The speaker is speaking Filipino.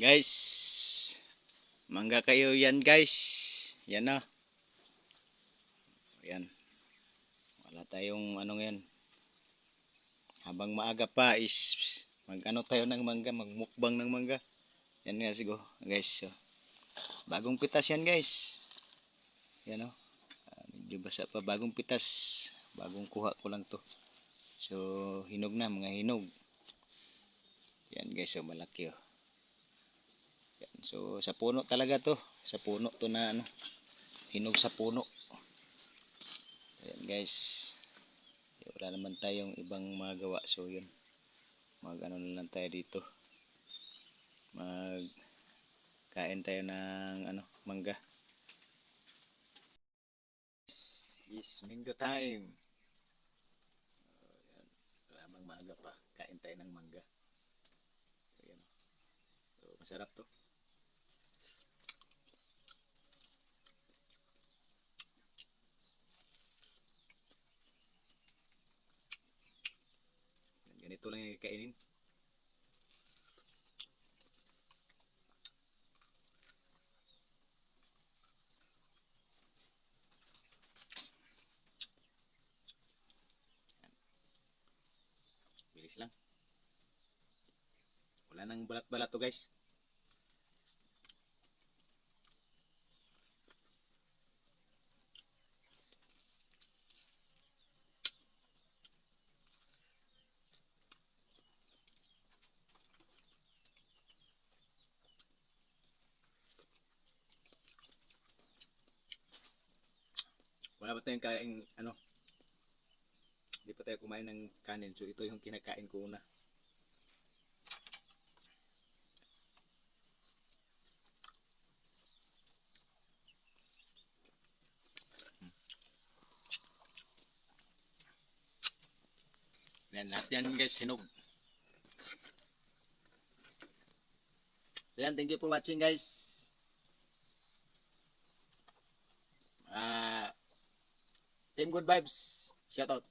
Guys, mangga kayo yan guys. Yan na. Yan. Wala tayong ano yan. Habang maaga pa is mag ano tayo ng mangga, magmukbang ng mangga. Yan nga siguro guys. So, bagong pitas yan guys. Yan o. Ah, medyo basa pa. Bagong pitas. Bagong kuha ko lang to. So, hinog na mga hinog. Yan guys, so malaki oh. So sa puno talaga to. Sa puno to na ano. Hinog sa puno. Ayan guys. Wala naman tayong ibang magawa. So yun. Mag ano lang tayo dito. Mag kain tayo ng ano, mangga. Is mango time. Oh, yan. Wala mang maaga pa. Kain tayo ng mangga. Ayan. So, masarap to. Ganito lang yung kainin. Bilis lang. Wala nang balat-balat to guys. Wala pa tayong kain, ano, hindi pa tayo kumain ng kanin. So ito yung kinakain ko una. Yan, lahat yan guys, hinog. So yan, thank you for watching guys. Ah, Team Good Vibes, shout out.